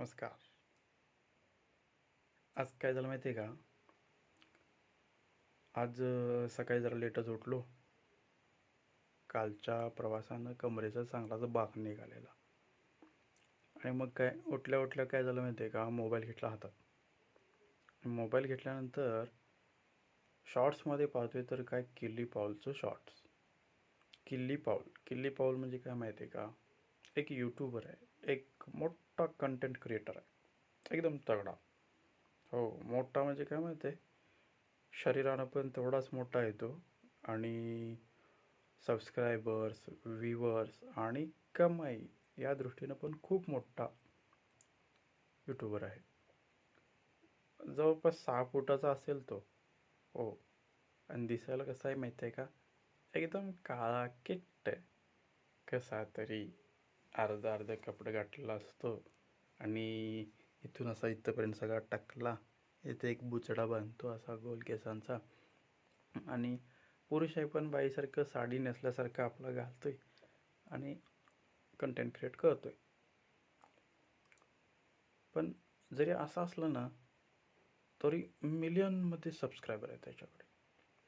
नमस्कार. आज काय झालं माहिती आहे का? आज सकाळी जरा लेटच उठलो. कालच्या प्रवासानं कमरेचा चांगलाच बाक निघालेला. आणि मग काय उठल्या उठल्या काय झालं माहिती आहे का? मोबाईल घेतला हातात. मोबाईल घेतल्यानंतर शॉर्ट्समध्ये पाहतोय तर काय किल्ली पाऊलचं शॉर्ट्स. किल्ली पाऊल. किल्ली पाऊल म्हणजे काय माहिती आहे का? एक यूट्यूबर आहे. एक मोठा कंटेंट क्रिएटर आहे. एकदम तगडा. हो मोठा म्हणजे काय माहिती आहे शरीरानं पण तेवढाच मोठा येतो आणि सबस्क्रायबर्स व्ह्यूवर्स आणि कमाई या दृष्टीनं पण खूप मोठा यूट्यूबर आहे. जवळपास सहा फुटाचा असेल तो. हो. आणि दिसायला कसं आहे माहिती आहे का? एकदम काळा किट्ट आहे. कसा तरी. अर्धा अर्धा कपडे घातलेला असतो आणि इथून असा इथंपर्यंत सगळा टाकला. इथे एक बुचडा बांधतो असा गोल केसांचा. आणि पुरुष आहे पण बाईसारखं साडी नेसल्यासारखं आपलं आहे आणि कंटेंट क्रिएट करतो आहे पण जरी असं असलं ना तरी मिलियनमध्ये सबस्क्रायबर आहे त्याच्याकडे.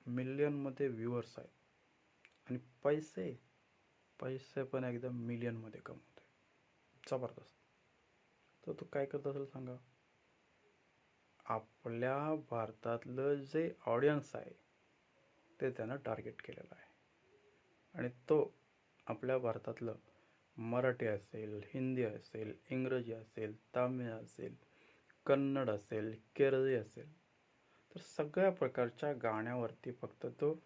मिलियनमध्ये व्ह्युअर्स आहेत. आणि पैसे पैसे पण एकदम मिलियनमध्ये कमवतोय. जबरदस्त. तर तो काय करत असेल सांगा. आपल्या भारतातलं जे ऑडियन्स आहे ते त्यानं टार्गेट केलेलं आहे. आणि तो आपल्या भारतातलं मराठी असेल हिंदी असेल इंग्रजी असेल तामिळ असेल कन्नड असेल केरळी असेल. तर सगळ्या प्रकारच्या गाण्यावरती फक्त तो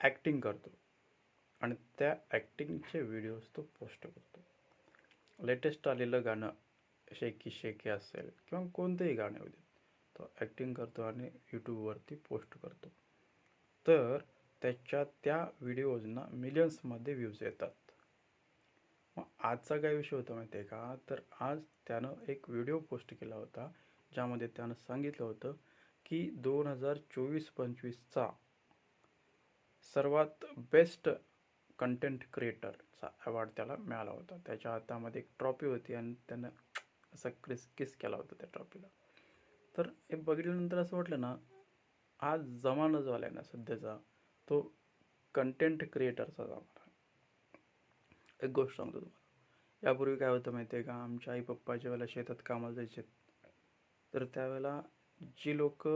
ॲक्टिंग करतो. आणि त्या ॲक्टिंगचे व्हिडिओज तो पोस्ट करतो. लेटेस्ट आलेलं गाणं शेकी शेकी असेल किंवा कोणतेही गाणे होते तो ॲक्टिंग करतो आणि यूट्यूबवरती पोस्ट करतो. तर त्याच्या त्या व्हिडिओजना मिलियन्समध्ये व्ह्यूज येतात. मग आजचा काय विषय होता माहिती आहे का? तर आज त्यानं एक व्हिडिओ पोस्ट केला होता ज्यामध्ये त्यानं सांगितलं होतं की दोन हजार चोवीस पंचवीसचा सर्वात बेस्ट कंटेंट क्रिएटरचा अवॉर्ड त्याला मिळाला होता. त्याच्या हातामध्ये एक ट्रॉफी होती आणि त्यानं असा क्रिस किस केला होता त्या ट्रॉफीला तर हे बघितल्यानंतर असं वाटलं ना आज जमाना जो आला आहे ना सध्याचा तो कंटेंट क्रिएटरचा जमाना एक गोष्ट सांगतो तुम्हाला. यापूर्वी काय होतं माहिती आहे का? आमच्या आई पप्पा ज्यावेळेला शेतात कामाला जायचे. तर त्यावेळेला जी लोक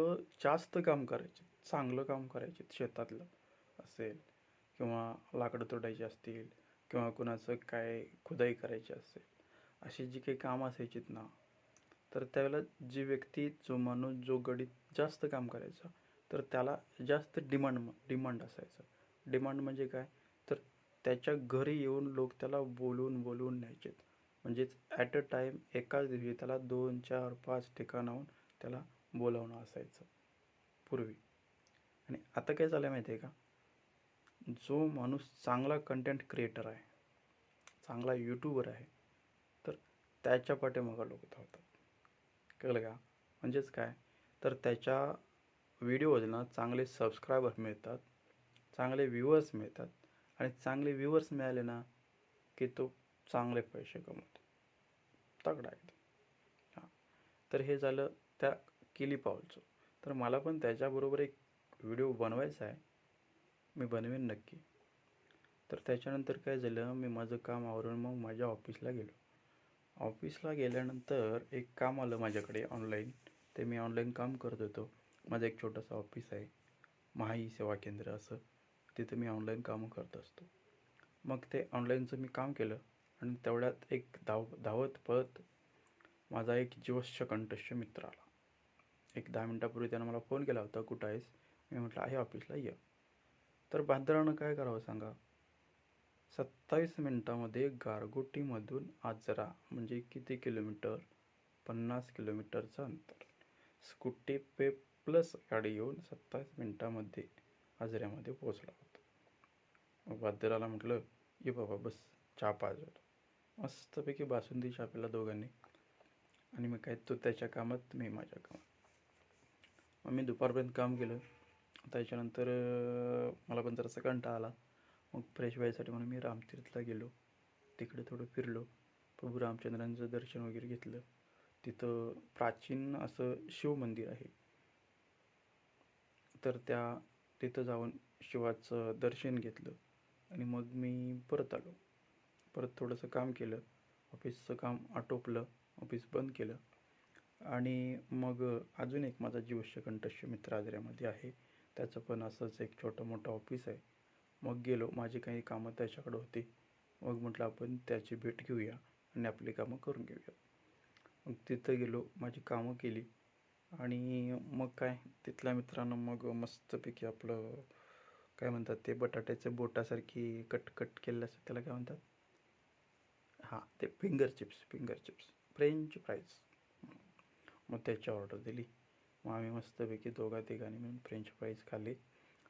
जास्त काम करायचे चांगलं काम करायचे शेतातलं असेल किंवा लाकडं तोडायची असतील किंवा कुणाचं काय खुदाई करायची असेल अशी जी काही कामं असायचीत ना तर त्यावेळेला जी व्यक्ती जो माणूस जो गडीत जास्त काम करायचा तर त्याला जास्त डिमांड डिमांड असायचं. डिमांड म्हणजे काय? तर त्याच्या घरी येऊन लोक त्याला बोलून बोलवून न्यायचेत. म्हणजेच ॲट अ टाईम एकाच दिवशी त्याला दोन चार पाच ठिकाणाहून त्याला बोलावणं असायचं पूर्वी. आणि आता काय झालं माहिती आहे का? जो माणूस चांगला कंटेंट क्रिएटर आहे चांगला यूट्यूबर आहे तर त्याच्या पाठीमागं लोक धावतात. कळलं का? म्हणजेच काय? तर त्याच्या व्हिडिओजना चांगले सबस्क्रायबर मिळतात चांगले व्ह्युअर्स मिळतात आणि चांगले व्ह्युअर्स मिळाले ना की तो चांगले पैसे कमवतो. तगडा आहे हां. तर हे झालं त्या किली पाऊलचं तर मला पण त्याच्याबरोबर एक व्हिडिओ बनवायचा आहे. मी बनवेन नक्की. तर त्याच्यानंतर काय झालं मी माझं काम आवरून मग माझ्या ऑफिसला गेलो. ऑफिसला गेल्यानंतर एक काम आलं माझ्याकडे ऑनलाईन. ते मी ऑनलाईन काम करत होतो. माझं एक छोटंसं ऑफिस आहे महाई सेवा केंद्र असं. तिथं मी ऑनलाईन कामं करत असतो. मग ते ऑनलाईनचं मी काम केलं आणि तेवढ्यात एक धाव धावत पळत माझा एक जीवश्च कंठस्थ मित्र आला. एक दहा मिनटापूर्वी त्यानं मला फोन केला होता कुठं आहेस? मी म्हटलं आहे ऑफिसला ये. तर बांद्रानं काय करावं सांगा? सत्तावीस मिनटामध्ये गारगोटीमधून आजरा म्हणजे किती किलोमीटर? पन्नास किलोमीटरचं अंतर. स्कूटी पे प्लस गाडी येऊन सत्तावीस मिनटामध्ये आजऱ्यामध्ये पोचला होता. मग बांद्राला म्हटलं ये बाबा बस चहा पाजवलं मस्तपैकी बासुंदी चहा पिला दोघांनी. आणि मग काय तो त्याच्या कामात मी माझ्या कामात. मग मी दुपारपर्यंत काम केलं. त्याच्यानंतर मला पण जरासा कंटा आला. मग फ्रेश व्हायसाठी म्हणून मी रामतीर्थला गेलो. तिकडे थोडं फिरलो. प्रभू रामचंद्रांचं दर्शन वगैरे घेतलं. तिथं प्राचीन असं शिव मंदिर आहे. तर त्या तिथं जाऊन शिवाचं दर्शन घेतलं. आणि मग मी परत आलो. परत थोडंसं काम केलं. ऑफिसचं काम आटोपलं. ऑफिस बंद केलं. आणि मग अजून एक माझा जीवश्य कंठस्थ मित्र आजऱ्यामध्ये आहे. त्याचं पण असंच एक छोटं मोठं ऑफिस आहे. मग गेलो. माझी काही कामं त्याच्याकडं होती. मग म्हटलं आपण त्याची भेट घेऊया आणि आपली कामं करून घेऊया. मग तिथं गेलो. माझी कामं केली. आणि मग काय? तिथल्या मित्रांनो मग मस्तपैकी आपलं काय म्हणतात ते बटाट्याचे बोटासारखी कट कट केलेलं असतं त्याला काय म्हणतात? हां ते finger chips finger chips. French fries. मग त्याची ऑर्डर दिली. मग आम्ही मस्तपैकी दोघा तिघांनी मिळून फ्रेंच फ्राईज खाल्ली.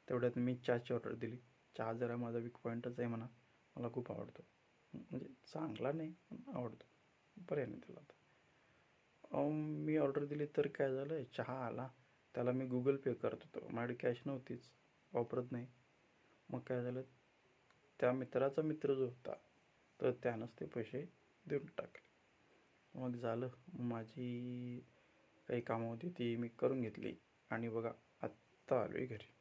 तेवढ्यात मी चहाची ऑर्डर दिली. चहा जरा माझा वीक पॉईंटच आहे म्हणा. मला खूप आवडतो. म्हणजे चांगला नाही पण आवडतो. पर्याय नाही त्याला आता. मी ऑर्डर दिली तर काय झालं? चहा आला. त्याला मी गुगल पे करत होतो. माझ्याकडे कॅश नव्हतीच. वापरत नाही. मग काय झालं? त्या मित्राचा मित्र जो होता तर त्यानंच ते पैसे देऊन टाकले. मग झालं. माझी काही कामं होती ती मी करून घेतली. आणि बघा आत्ता आलो आहे घरी.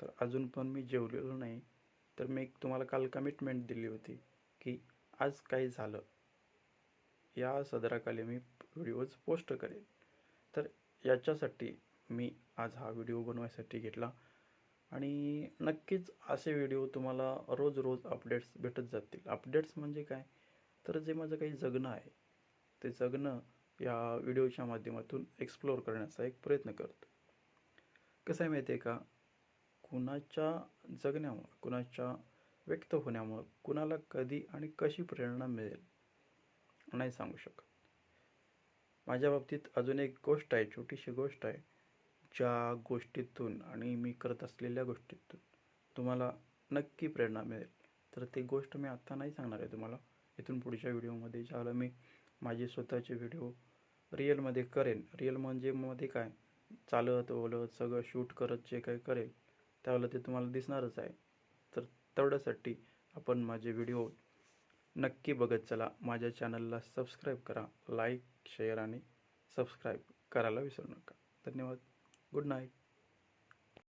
तर अजून पण मी जेवलेलो नाही. तर मी एक तुम्हाला काल कमिटमेंट दिली होती की आज काही झालं. या सदराखाली मी व्हिडिओज पोस्ट करेन. तर याच्यासाठी मी आज हा व्हिडिओ बनवायसाठी घेतला. आणि नक्कीच असे व्हिडिओ तुम्हाला रोज रोज अपडेट्स भेटत जातील. अपडेट्स म्हणजे काय? तर जे माझं काही जगणं आहे ते जगणं या व्हिडिओच्या माध्यमातून एक्सप्लोअर करण्याचा एक प्रयत्न करतो. कसं आहे माहिती आहे का? कुणाच्या जगण्यामुळं कुणाच्या व्यक्त होण्यामुळं कुणाला कधी आणि कशी प्रेरणा मिळेल नाही सांगू शकत. माझ्या बाबतीत अजून एक गोष्ट आहे छोटीशी गोष्ट आहे. ज्या गोष्टीतून आणि मी करत असलेल्या गोष्टीतून तुम्हाला नक्की प्रेरणा मिळेल. तर ती गोष्ट मी आत्ता नाही सांगणार आहे तुम्हाला. इथून पुढच्या व्हिडिओमध्ये ज्याला मी माझे स्वतःचे व्हिडिओ रिअलमध्ये करेन. रिअल म्हणजे मध्ये काय? चालत ओलत सगळं शूट करत जे काही करेल त्यावेळेला ते तुम्हाला दिसणारच आहे. तर तेवढ्यासाठी आपण माझे व्हिडिओ नक्की बघत चला. माझ्या चॅनलला सबस्क्राईब करा. लाईक शेअर आणि सबस्क्राईब करायला विसरू नका. धन्यवाद. Good night.